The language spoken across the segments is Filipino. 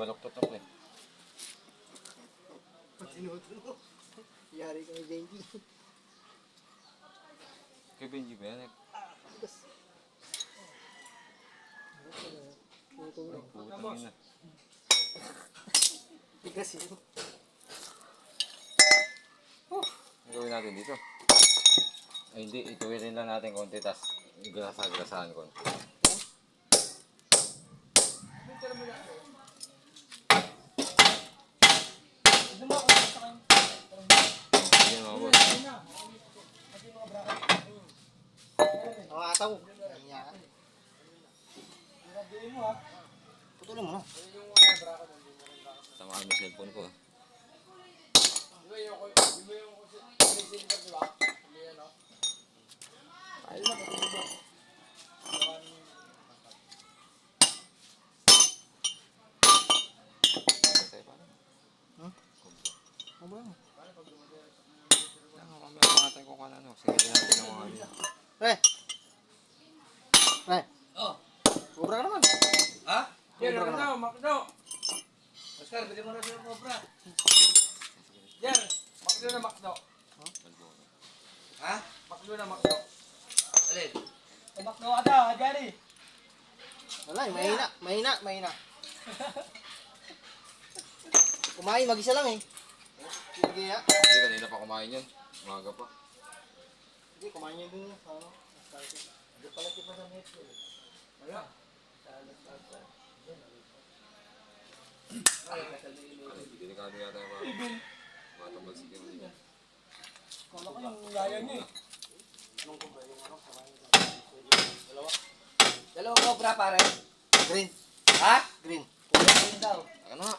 Ito, baloktot ako eh. Sinuto. Yari kami Benji. Kay Benji ba yan? Na. Putang ina. Tigas yun. Ang gawin natin dito? Ay hindi, ituwi rin lang natin konti, tas grasa-grasahan ko. Yan mga boss. Ang ataw. Yan. Putulin mo na. Tamaan mo cellphone ko. ah. Patay pa. Ano ba yan? Yan, mamaya mga tayo kung ano. Sige din natin ang mga ano. Pre. Pre. Oh. Cobra ka naman. Ha? Yan, ano, makdo. Oscar, bili mo na ng cobra. Yan, makdo na makdo. Ha? Makdo na makdo. Alin? Makdo ka daw, Jerry. Wala, eh, mahina. Mahina, mahina. Kumain, mag-isa lang eh. Sige ya. Hindi, kanina pa kumain yun. Umaga pa. Hindi, kumain niya dun. Ano? Hindi pala kita sa Netflix. Wala. Ay, delikado yata yung mga mga tambalsik yung Kala ko yung laya niya eh. Dalawang cobra pare. Green. Ha? Green. Kulay green daw. Ano nga?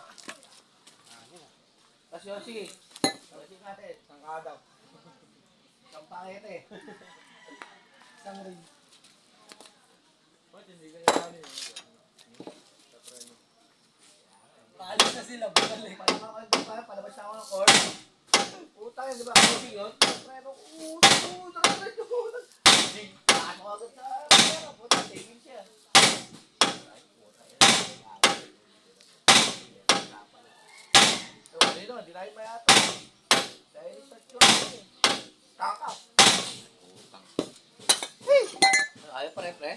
Tapos Yoshi. Yoshi natin. Sangkadaw. Isang pangit eh. Isang ring. Ba't hindi ka nilani? Paalis na sila, bumalik. Palabas pa, palabas na ako ng court. Puta yun, di ba? Yoshi yun? Pero, puta, puta, puta, puta. Ano agad sa pero, puta, tingin siya. So, dito, hindi tayo mayata. Dahil sa tiyong eh. Kakap. Putang. Ayaw pa rin, pre.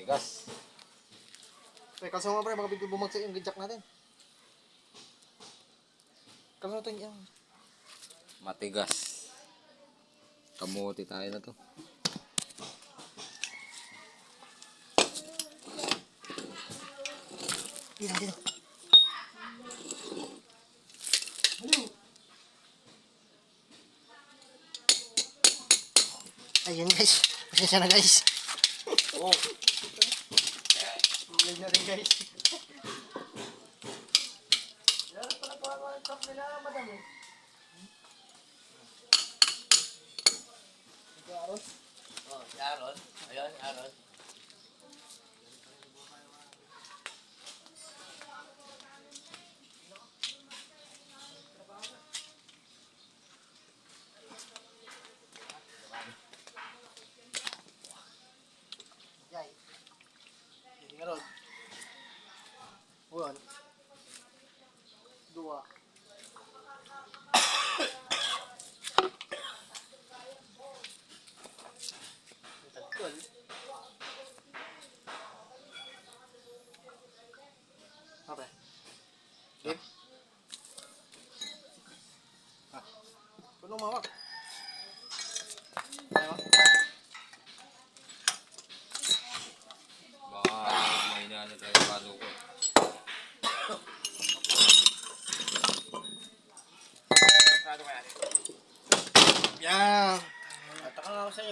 Tigas. Pre, kalsa mo pre, baka biglang bumagsak yung gijak natin. Kalsa natin yan. Matigas. Kamuti tayo na to. Dito, dito. Ayun guys. Pasensya na guys. Oh. Na rin guys.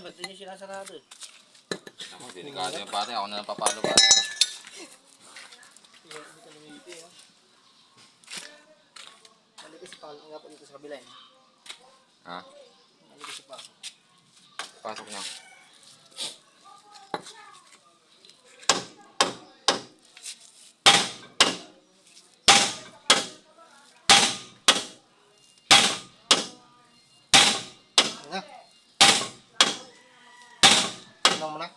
Inyo, ba't din yung sinasarado eh? Ako, delikado yung pare. Ako na lang papalo pa. Hindi ka lumiti, ha? Maligas pa. Ang nga pa dito sa kabila, eh. Ha? Maligas pa. Pasok na. lang muna.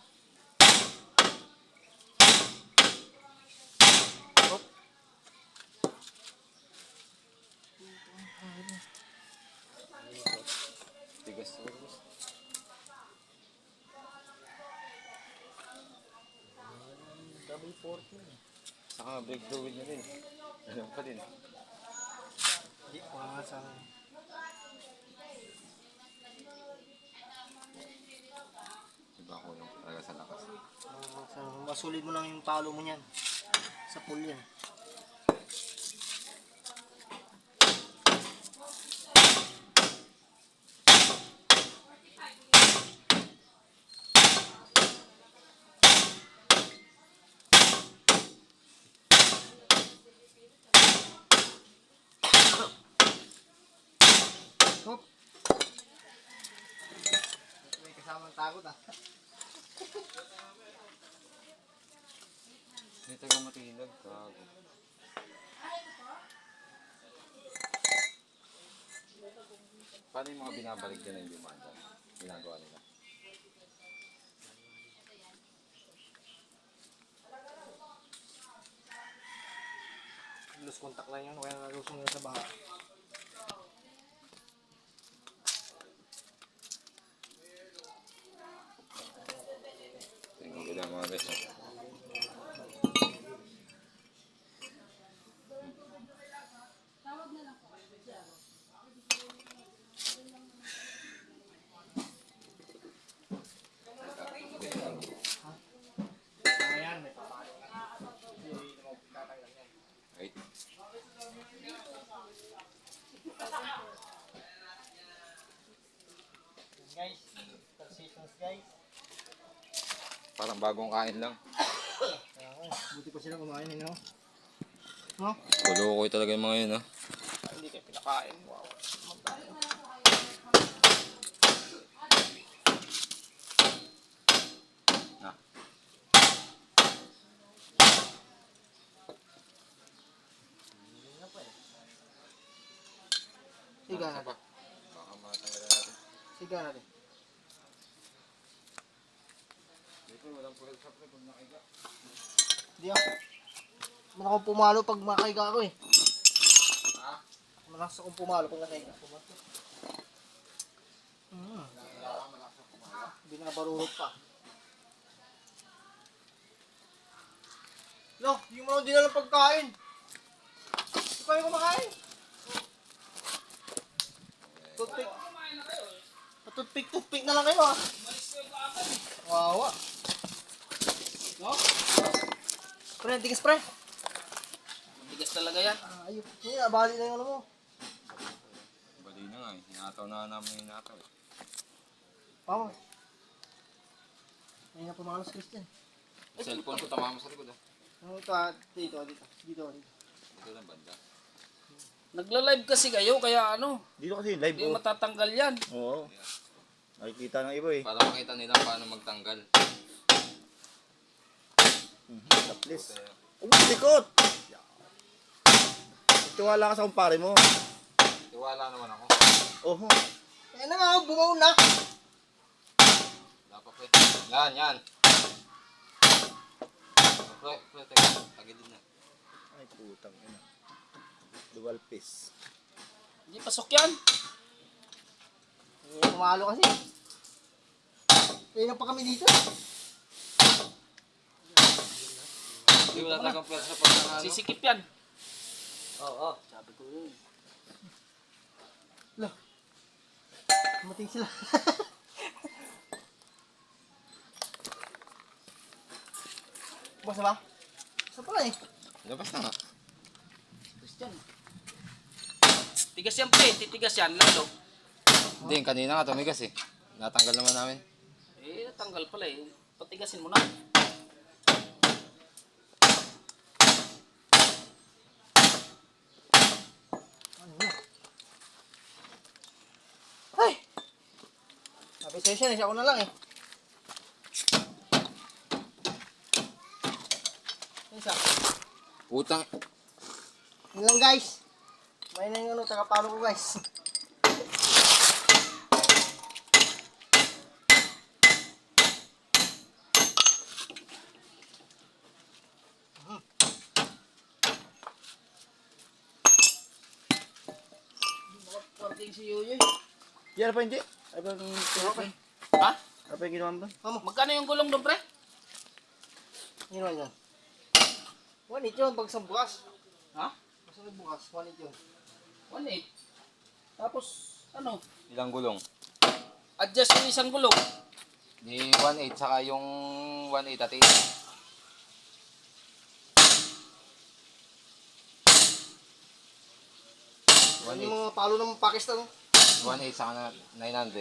Tigas tigas. Double 14. Na rin. Ganun pa din. Hindi pa sa... sa masulid mo lang yung palo mo niyan. Sa pool yan. Hop. May kasamang takot ah. Hindi taga matinag. Gago. Paano yung mga binabalik din na yung lumanda? Ginagawa nila. Lose contact lang yan, kaya nalusong yan sa baha. Tingnan ko lang mga guys. oh. Ayan, may papalo na. Hindi mo tatanggal yan. Wait. Yan, Guys, transitions guys. Parang bagong kain lang. Nga, buti pa sila kumain eh, no? No? Kulukoy talaga yung mga yun, ha? Hindi kayo pinakain. Wow. Na. Siga Isa natin. pa. Baka matanggal natin. Siga natin. Dito, walang pwede sa pag nakiga. Hindi ako. Malakas akong pumalo pag makaiga ako eh. Ha? Malakas akong pumalo pag nakaiga. Hmm. Binabarurot pa. Lo, hindi mo lang dinala pagkain. Hindi pa yung kumakain. Toothpick. Toothpick, toothpick na lang kayo ah. Wawa. No? Pre, tigas pre. Bigas talaga yan. Ah, ayun. Hindi, nabali na yung ano mo. Bali na nga eh. Hinataw na namin hinataw eh. Pama. Ayun na pumalos Christian. Cellphone ko tamama sa likod ah. Ano ito ah, dito, dito, dito, dito. Dito lang banda. Nagla-live kasi kayo, kaya ano, Dito kasi live hindi oh. matatanggal yan. Oo. Nakikita ng iba eh. Para makita nila paano magtanggal. Mhm, Taplis. Oh, likot! Tiwala ka sa kumpare mo. Tiwala naman ako. Oho. Ayun na nga, bumaon na. Dapat pre. Yan, yan. Pre, pre, teka. Tagilid na. Ay, putang ina. Dual piece. Hindi pasok yan. Eh, pumalo kasi. Na pa kami dito. Hindi wala talagang pwede sa pagkakano. Sisikip yan. Oo, oh, Sabi ko yun. Lo. Mating sila. Basta ba? Basta pala eh. Labas na nga. Christian. Tigas yan pre, titigas yan, lalo. Hindi, yung kanina nga tumigas eh. Natanggal naman namin. Eh, natanggal pala eh. Patigasin mo na. Ay! Sabi sa'yo siya, siya ako na lang eh. Isa? Putang. Yun lang guys. May na yung ano, tagapalo ko guys. Si Yoyoy. Yan pa hindi? Ay pa yung Okay. Ha? Ay pa yung ginawa mo? Mamo, Magkano yung gulong doon pre? lang yan. One eight yun, pag sa bukas. Ha? May bukas, one eight yun. 1.8. Tapos, ano? Ilang gulong? Adjust yung isang gulong. Di 1.8 saka yung 1.8 atin. Ano yung mga palo ng Pakistan? oh. 1.8 saka na 900.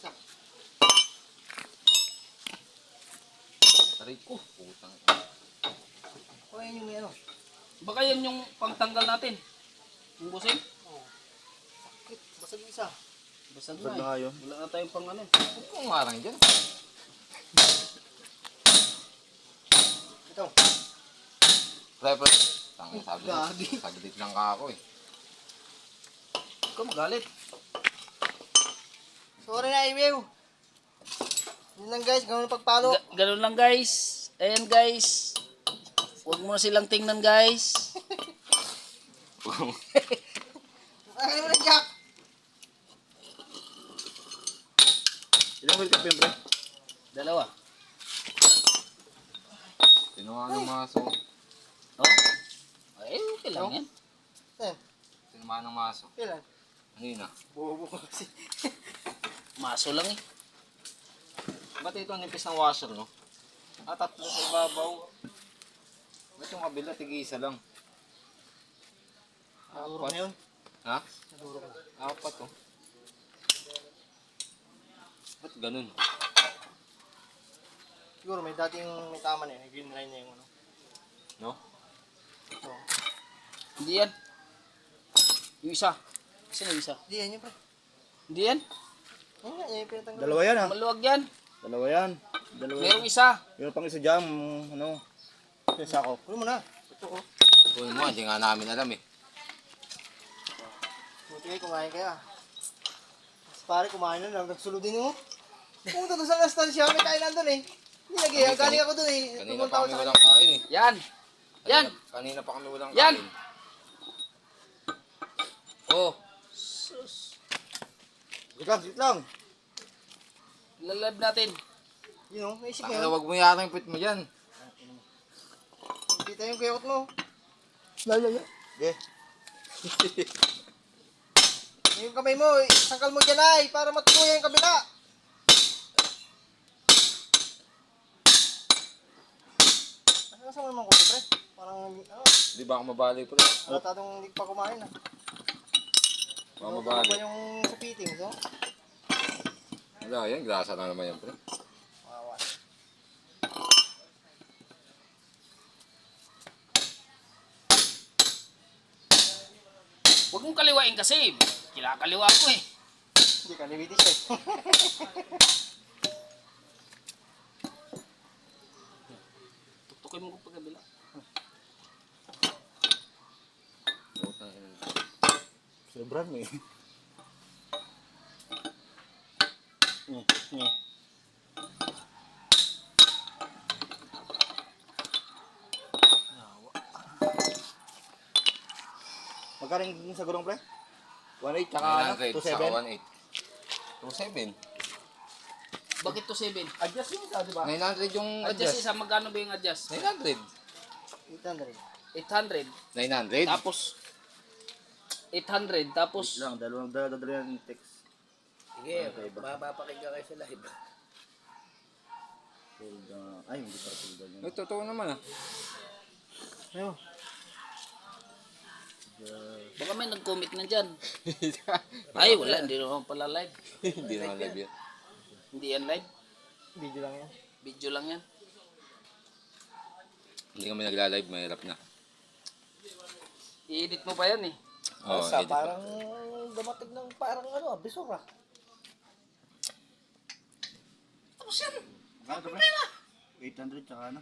Isa. Aray ko, putang. O yan yung may ano. Baka yan yung pangtanggal natin. Yung busing. Sakit, basta yung isa. Na nga eh. yun. Wala na tayong pang ano. Huwag kong marang dyan. Ito. Pre, pre. Tangin, sabi ko. Gagi. Saglit lang ka ako eh. Huwag ka magalit. Sorry na, Imew. Yun lang guys, gano'n pagpalo. Ga- ganun lang guys. Ayan guys. Huwag mo na silang tingnan guys. Mo na, Jack. Ilang wheel cap yun, pre? Dalawa. Sinuha ng maso. Oh. Ay, okay lang yan. Eh, Sinuha ng maso. kailan? Ano yun ah? Bobo ko kasi. Maso lang eh. Ba't ito nipis ng washer, no? Ah, tatlo sa ibabaw. Ba't yung kabila, tig-isa lang? Naduro na yun. Ha? Naduro. Apat, oh. Ba't ganun? Siguro may dating may tama na yun. May green line na yung ano. No? Ito. Hindi yan. Yung isa. Sino yung isa? Hindi, yan yun pre. Hindi yan. Yan nga, yan yung pinatanggal. Dalawa yan, ah. Maluwag yan. Dalawa yan. Dalawa yan. Merong isa. Meron pang isa dyan, ano. Yung sako. Kunin mo na. Ito ko. Kunin mo, hindi nga namin alam eh. Buti kayo kumain kaya. Mas pare kumain na lang. Nagsulod din mo. Pumunta doon sa estansya. May kainan doon eh. Hindi lagi. Ang galing ako doon eh. Kanina pa ako kami sa walang kain eh. Yan. Yan. Kanina, pa kami walang Yan. kain. Oh. Sit lang, sit lang. Lalab natin. Yun o, naisip mo yun. wag mo yata yung pit mo dyan. Kita yung kayot mo. Okay. Yung kamay mo, tangkal mo dyan ay. Para matuloy yung kabila. Ano kasama naman ko pre? Parang, ano, Di ba ako mabalik pre? halatadong hindi pa kumain ah. Baka Ano mabalik. ba yung sa fittings, oh? Wala yan, grasa na naman yan pre. Huwag mong kaliwain kasi. Kinakaliwa ko eh. Hindi ka libitis eh. Tuktukin mo ko pagkabila. Putang ina. Sobra mo eh. Mm, mm. Magkano yung sa gulong, pre? 1.8 tsaka ano? 900 2.7? saka 1.8. 2.7. Bakit to 7? Adjust yun ka, di ba? 900 yung Adjust adjust. isa. Magkano ba yung adjust? 900. 800. 800. 900? Tapos 800. Tapos lang, dalawang dalawa dalawa yung text. Sige, mapapakinggan kayo sa live. Hold on. Ay, hindi pa hold on yun. Ay, totoo naman ah. Ano? Baka may nag-comment na dyan. Ay, wala. Hindi naman pala live. Hindi naman live yan. Hindi yan live. Video lang yan. Video lang yan. Hindi kami nagla-live, mahirap na. I-edit mo pa yan eh. Oo, Basta, edit pa. parang dumating ng parang ano, bisura. Tapos yan. To, pre? 800 tsaka ano?